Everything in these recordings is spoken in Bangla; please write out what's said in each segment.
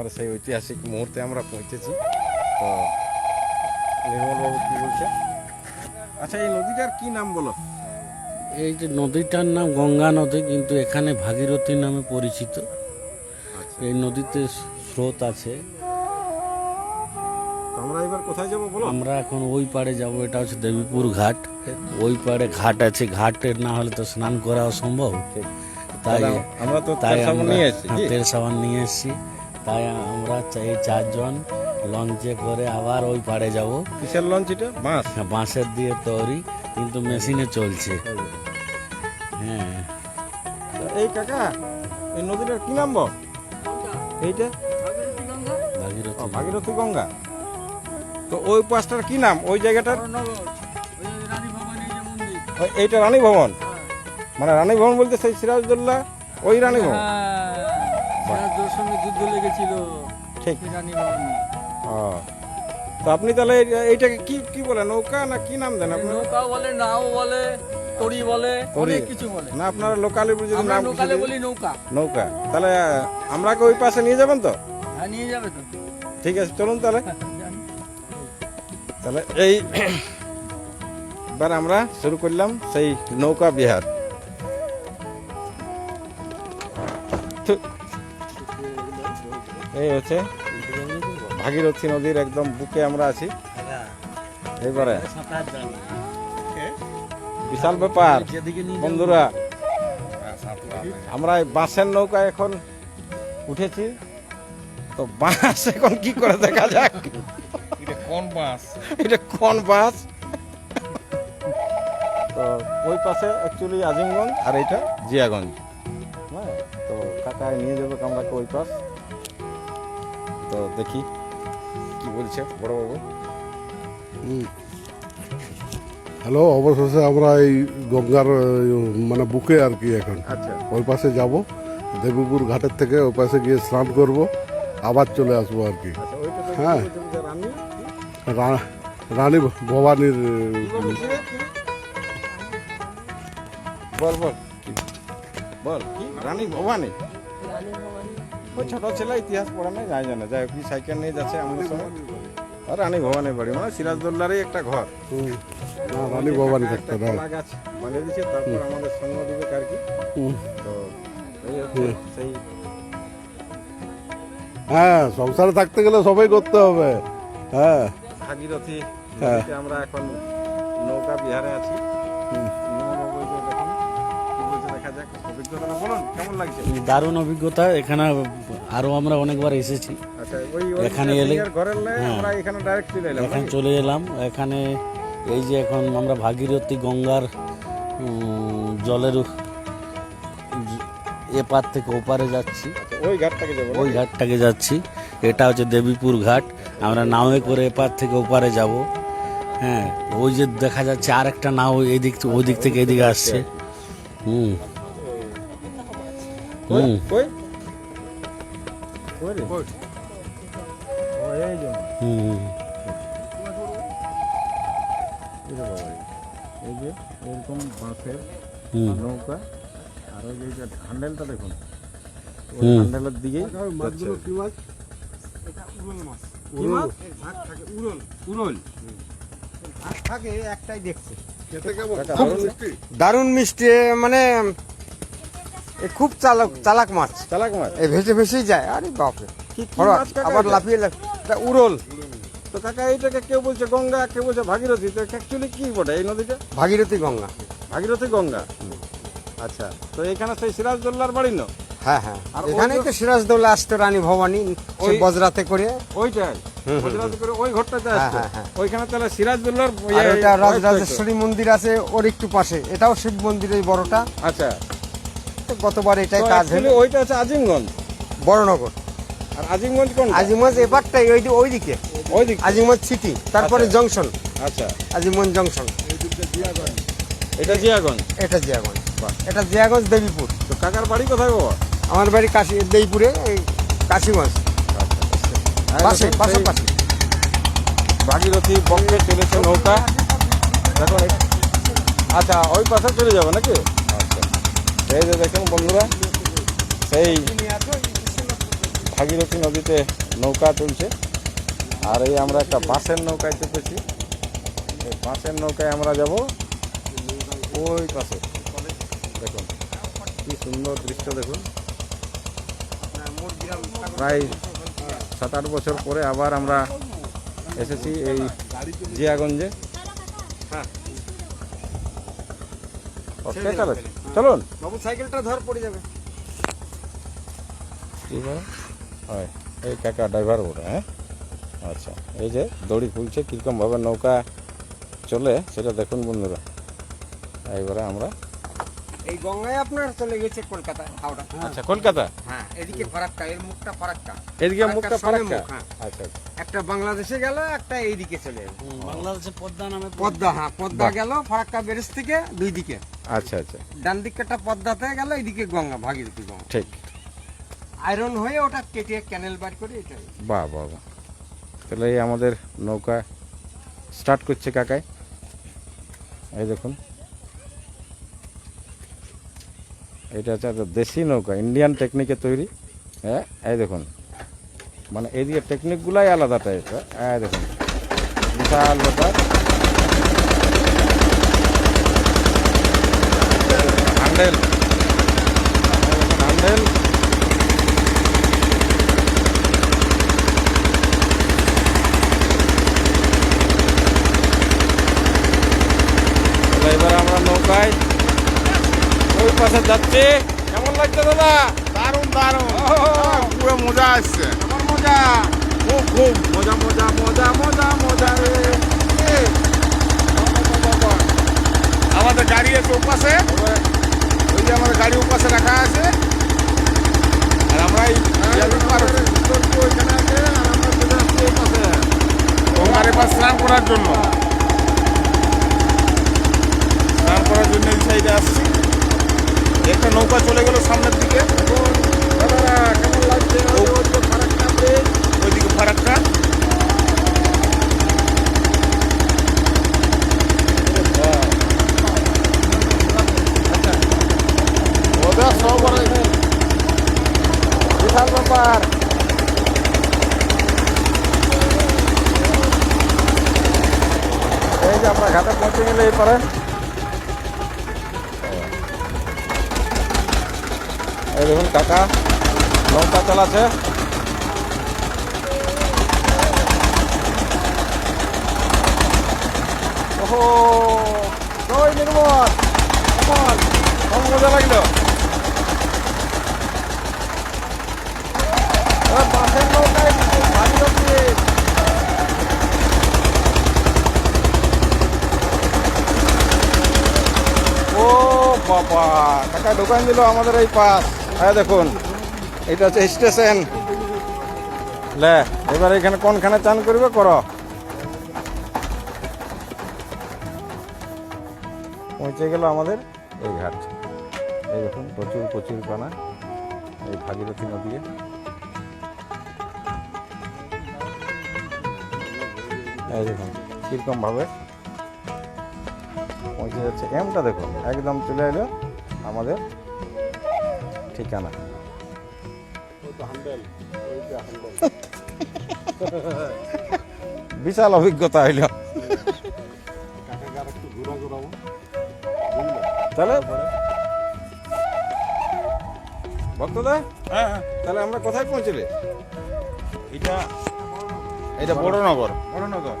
আর সেই ঐতিহাসিক মুহূর্তে আমরা পৌঁছেছি। তো নির্মলবাবু কি বলছে আচ্ছা এই নদীটার কি নাম বলো? এই যে নদীটার নাম গঙ্গা নদী কিন্তু এখানে ভাগীরথী নামে পরিচিত। এই নদীতে স্রোত আছে। তো আমরা এবার কোথায় যাব বলো? আমরা এখন ওই পাড়ে যাব এটা হচ্ছে দেবীপুর ঘাট। ওই পাড়ে ঘাট আছে। ঘাটের না হলে তো স্নান করা অসম্ভব। তাই আমরা তো তাই আমরা নিয়ে এসেছি। হ্যাঁ? তেল সাবান নিয়ে এসেছি। তাই আমরা এই চারজন লঞ্চে করে আবার ওই পাড়ে যাব। কিসের লঞ্চ এটা? বাঁশ? বাঁশের দিয়ে তৈরি কিন্তু মেশিনে চলছে। হ্যাঁ। এই কাকা এই নদীটার কি নাম বল? এইটা? ভাগীরথী ভাগীরথী গঙ্গা। তো ওই পাশটার কি নাম? ওই জায়গাটার? ওই- এইটা রানী ভবন। মানে রানী ভবন বলতে সেই সিরাজদৌল্লা ওই রানী ভবন? সঙ্গে যুদ্ধ লেগেছিল ঠিক। ও। তো আপনি তাহলে এই- এইটাকে কি কি বলে নৌকা না কি নাম দেন আপনার? নৌকা বলে নাও বলে তড়ি বলে। অনেক কিছু বলে। না আপনারা লোকালি যদি নাম দিয়ে- বলি নৌকা। নৌকা। তাহলে আমরাকে ওই পাশে নিয়ে যাবেন তো? হ্যাঁ নিয়ে যাবে তো। ঠিক আছে চলুন তাহলে। তাহলে এই এবার আমরা শুরু করলাম সেই নৌকা বিহার। এই হচ্ছে ভাগীরথী নদীর একদম বুকে আমরা আছি। এইবারে বিশাল ব্যাপার বন্ধুরা। আমরা বাঁশের নৌকা এখন উঠেছি। তো বাঁশ এখন কি করে দেখা যাক? কোন বাস এটা কোন বাস তো ওই পাশে অ্যাকচুয়ালি আজিমগঞ্জ। আর এইটা জিয়াগঞ্জ। হ্যাঁ তো কাকায় নিয়ে যাবে আমরা ওই পাশ। তো দেখি কি বলছে বড়বাবু। হ্যালো অবশেষে আমরা এই গঙ্গার মানে বুকে আর কি এখন। আচ্ছা। ওই পাশে যাব দেবীপুর ঘাটের থেকে ওই পাশে গিয়ে স্নান করব আবার চলে আসব আর কি। আচ্ছা হ্যাঁ। রানী? ভবানীর? বল বল। বল রানী ভবানী। ওই ছোট ছেলে ইতিহাস পড়া নেই যাই জানে। যাই কি সাইকেল নিয়ে যাচ্ছে আমাদের সঙ্গে আর রানী ভবানীর বাড়ি মানে সিরাজদৌল্লারই একটা ঘর। রানী ভবানী একটা থাকতে না কলা গাছ বানিয়ে দিয়েছে তারপর আমাদের সঙ্গ দিবে আর কি। তো সেই। হ্যাঁ সংসারে থাকতে গেলে সবাই করতে হবে। হ্যাঁ। ভাগীরথী হ্যাঁ। আমরা এখন নৌকা বিহারে আছি। অভিজ্ঞতাটা বলুন কেমন লাগছে? দারুণ অভিজ্ঞতা এখানে আরও আমরা অনেকবার এসেছি। আচ্ছা এখানে এলে- হ্যাঁ। আমরা এখানে ডাইরেক্ট চলে এলাম এখানে চলে এলাম। এখানে এই যে এখন আমরা ভাগীরথী গঙ্গার জলের এপার থেকে ওপারে যাচ্ছি। আচ্ছা, ওই ঘাটটাকে যাব ওই ঘাটটাকে যাচ্ছি। এটা হচ্ছে দেবীপুর ঘাট। আমরা নাওয়ে করে এপার থেকে ওপারে যাব। হ্যাঁ ওই যে দেখা যাচ্ছে আর একটা নাও এই দিক থেকে- ওই দিক থেকে এদিকে আসছে। হুম। কই? হুম কই? কই রে? ও, এই যে, হুম এই যে বাবা, এই যে এরকম বাঁশের হুম নৌকা আর ওই যে হ্যান্ডেলটা দেখুন ওই। হ্যান্ডেলের দিকেই যাচ্ছে। কি মাছ কি মাছ? উরল। থাকে একটাই দেখছে খেতে কেমন দারুণ মিষ্টি। দারুণ মিষ্টি মানে খুব চালাক চালাক মাছ। চালাক মাছ? এ ভেসে ভেসেই যায় আরে বাপরে। আবার? লাফিয়ে লাফ- উড়ল। তো কাকা এইটাকে কেউ বলছে গঙ্গা কেউ বলছে ভাগীরথী তো অ্যাকচুয়ালি কি বটে এই নদীটা? ভাগীরথী গঙ্গা। ভাগীরথী গঙ্গা? আচ্ছা তো এখানে সেই সিরাজদৌল্লার বাড়ি না হ্যাঁ হ্যাঁ। এখানেই তো সিরাজদৌল্লা আসতো রানী ভবানী ওই- বজরাতে করে। ওইটাই। ওই ঘরটাতে হ্যাঁ, হ্যাঁ, হ্যাঁ। ওইখানে তাহলে সিরাজদৌল্লার ইয়ে-। রাজরাজেশ্বরী মন্দির আছে ওর একটু পাশে। এটাও শিব মন্দির এই বড়টা। আচ্ছা। গতবার এটাই কাজ হলো। ওইটা হচ্ছে আজিমগঞ্জ। বড়নগর। আর আজিমগঞ্জ কোন আজিমগঞ্জ এবারটাই ওই ওই দিকে ওই দিক আজিমগঞ্জ সিটি তারপরে আচ্ছা। জংশন আচ্ছা। আজিমগঞ্জ জংশন এটা জিয়াগঞ্জ? এটা জিয়াগঞ্জ। এটা জিয়াগঞ্জ দেবীপুর। তো কাকার বাড়ি কোথায় বাবা? আমার বাড়ি কাশি দেইপুরে এই কাশিগঞ্জ। পাশে দেখুন, পাশে পাশে ভাগীরথী বঙ্গে চলেছে নৌকা। দেখুন আচ্ছা ওই পাশে চলে যাবে নাকি? আচ্ছা এই যে দেখেন বন্ধুরা, সেই ভাগীরথী নদীতে নৌকা চলছে। আর এই আমরা একটা বাঁশের নৌকায় চেপেছি। এই বাঁশের নৌকায় আমরা যাব ওই পাশে। দেখুন, কি সুন্দর দৃশ্য দেখুন। প্রায় সাত আট বছর পরে আবার আমরা এসেছি এই জিয়াগঞ্জে। ওকে তাহলে চলুন। বাবু সাইকেলটা ধর পড়ে যাবে। হয় এই কাকা ড্রাইভার ওটা হ্যাঁ? আচ্ছা এই যে দড়ি খুলছে কীরকমভাবে নৌকা চলে সেটা দেখুন বন্ধুরা। এইবারে আমরা এই গঙ্গায় আপনার চলে গেছে কলকাতা হাওড়া। আচ্ছা কলকাতা? হ্যাঁ এদিকে ফারাক্কা এর মুখটা ফারাক্কা। এদিকে মুখটা ফারাক্কা? হ্যাঁ। আচ্ছা আচ্ছা। একটা বাংলাদেশে গেল একটা এইদিকে চলে বাংলাদেশে পদ্মা নামে পদ্মা। হ্যাঁ পদ্মা গেল ফারাক্কা ব্যারেজ থেকে দুই দিকে। আচ্ছা আচ্ছা। ডান দিকটা পদ্মাতে গেল এইদিকে গঙ্গা ভাগীরথী গঙ্গা। ঠিক। আয়রন হয়ে ওটা কেটে ক্যানেল বার করে এটা বাহ বাহ বাহ। তাহলে এই আমাদের নৌকা স্টার্ট করছে কাকায় এই দেখুন। এটা হচ্ছে একটা দেশি নৌকা ইন্ডিয়ান টেকনিকে তৈরি। হ্যাঁ এই দেখুন। মানে এইদিকে টেকনিকগুলাই আলাদা টাইপের এই দেখুন। বিশাল ব্যাপার। হ্যান্ডেল হ্যান্ডেল এবার আমরা নৌকায় ওই পাশে যাচ্ছি। কেমন লাগছে দাদা? দারুণ দারুণ। পুরো মজা আসছে। আমার মজা? খুব খুব মজা মজা মজা মজা মজা রে। আমাদের গাড়ি আছে ওপাশে ওই যে আমাদের গাড়ি ওপাশে রাখা আছে। আর আমরা এই ওইখানে আছে আর আমরা চলে আসছি এই পাশে। গঙ্গার এবার স্নান করার জন্য স্নান করার জন্য এই সাইডে আসছি একটা নৌকা চলে গেল সামনের দিকে। ওইদিকে বিশাল ব্যাপার। এই যে আমরা ঘাটে পৌঁছে গেলে এই পারে। এই দেখুন, কাকা নৌকা চালাচ্ছে ওহো, জয় নির্মল। কেমন কেমন মজা লাগল বাসের নৌকায় ভাগীরথী ও বাবা টাকা দোকান দিল আমাদের এই পাশ। হ্যাঁ দেখুন। এটা হচ্ছে স্টেশন লে, এবার এখানে কোনখানে চান করবে করো। পৌঁছে গেল আমাদের এই ঘাট। এই দেখুন, প্রচুর প্রচুর পানা। এই ভাগীরথী নদী এই দেখুন, কীরকম ভাবে পৌঁছে যাচ্ছে। এমটা দেখুন, একদম চলে এলো আমাদের ঠিকানা বিশাল অভিজ্ঞতা হইল। তাহলে? ভক্তদা? হ্যাঁ হ্যাঁ। তাহলে আমরা কোথায় পৌঁছলে? এটা এটা বড়নগর। বড়নগর।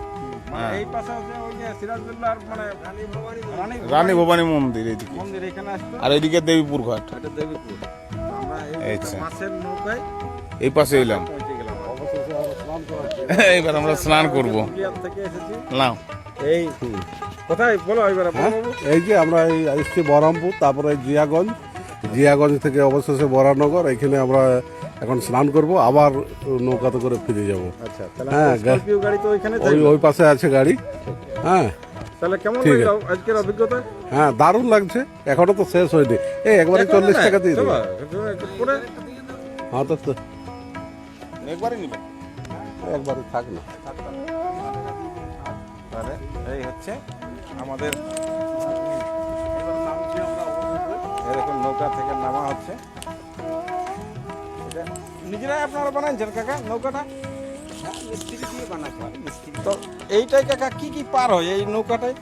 মানে হ্যাঁ। এই পাশে হচ্ছে ওই যে সিরাজদুল্লাহর মানে রানী ভবানী রানী রানী ভবানী মন্দির এইদিকে। মন্দির এখানে আসতো। আর এইদিকে দেবীপুর ঘাট। এটা দেবীপুর। আচ্ছা। এই পাশে এলাম। এইবার আমরা স্নান করব। নাও। এই কোথায়? বলো এবার হ্যাঁ? এই যে আমরা এই এসছি বহরমপুর তারপরে জিয়াগঞ্জ। জিয়াগঞ্জ থেকে অবশেষে বরানগর। এখানে আমরা এখন স্নান করব আবার নৌকাতে করে ফিরে যাব। আচ্ছা হ্যাঁ, ওই ওই পাশে আছে গাড়ি। হ্যাঁ তাহলে কেমন লাগল আজকের অভিজ্ঞতা? হ্যাঁ দারুণ লাগছে। এখনও তো শেষ হয়নি। এই একবারে চল্লিশ? টাকা দিয়ে দেবে পরে। হ্যাঁ তো তো- একবারই নিবেন একবারে থাক না। তাহলে এই হচ্ছে আমাদের দেখুন নৌকা থেকে নামা হচ্ছে। নিজেরাই আপনারা বানাইছেন কাকা নৌকাটা? মিস্ত্রি দিয়ে বানাতে হয় মিস্ত্রি। তো এইটাই কাকা কি কি পার হয় এই নৌকাটায়?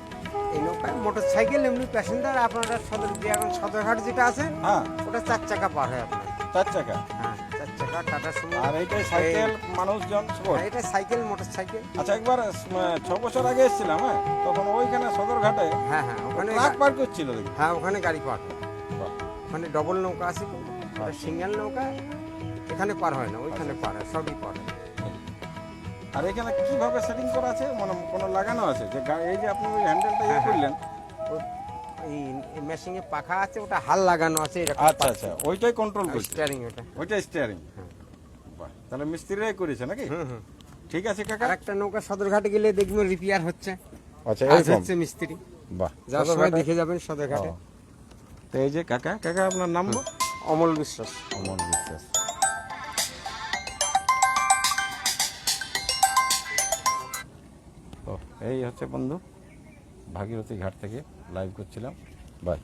এই নৌকায় মোটর সাইকেল এমনি প্যাসেঞ্জার আপনারা সদর এখন সদরঘাট যেটা আছে হ্যাঁ। ওটা চার চাকা পার হয় আপনার। চার চাকা? হ্যাঁ চার চাকা টাটা সুমো। আর সাইকেল মানুষজন হ্যাঁ, এটা সাইকেল মোটর সাইকেল আচ্ছা একবার ছ বছর আগে এসেছিলাম হ্যাঁ? তখন ওইখানে সদরঘাটে হ্যাঁ হ্যাঁ ওখানে ট্রাক পার করছিল হ্যাঁ ওখানে গাড়ি পার ওখানে ডবল নৌকা আছে। সিঙ্গেল নৌকা এখানে পার হয় না ওইখানে পার হয় সবই পার হয়। আর এখানে কীভাবে সেটিং করা আছে? মানে কোনো লাগানো আছে? যে এই যে আপনি ওই হ্যান্ডেলটা ইয়ে করলেন। এই মেশিনে পাখা আছে ওটা হাল লাগানো আছে এরকম আচ্ছা আচ্ছা ওইটাই কন্ট্রোল করছে। স্টিয়ারিং ওটা। ওইটাই স্টিয়ারিং বাহ তাহলে মিস্ত্রিরাই করেছে নাকি? ঠিক আছে কাকা। একটা নৌকা সদরঘাটে গেলে দেখবেন রিপেয়ার হচ্ছে। আচ্ছা এরকম? হচ্ছে মিস্ত্রি। বাহ যাওয়ার সময় দেখে যাবেন সদরঘাটে। তো এই যে কাকা কাকা আপনার নাম? অমল বিশ্বাস। অমল বিশ্বাস। এই হচ্ছে বন্ধু ভাগীরথী ঘাট থেকে লাইভ করছিলাম। বাই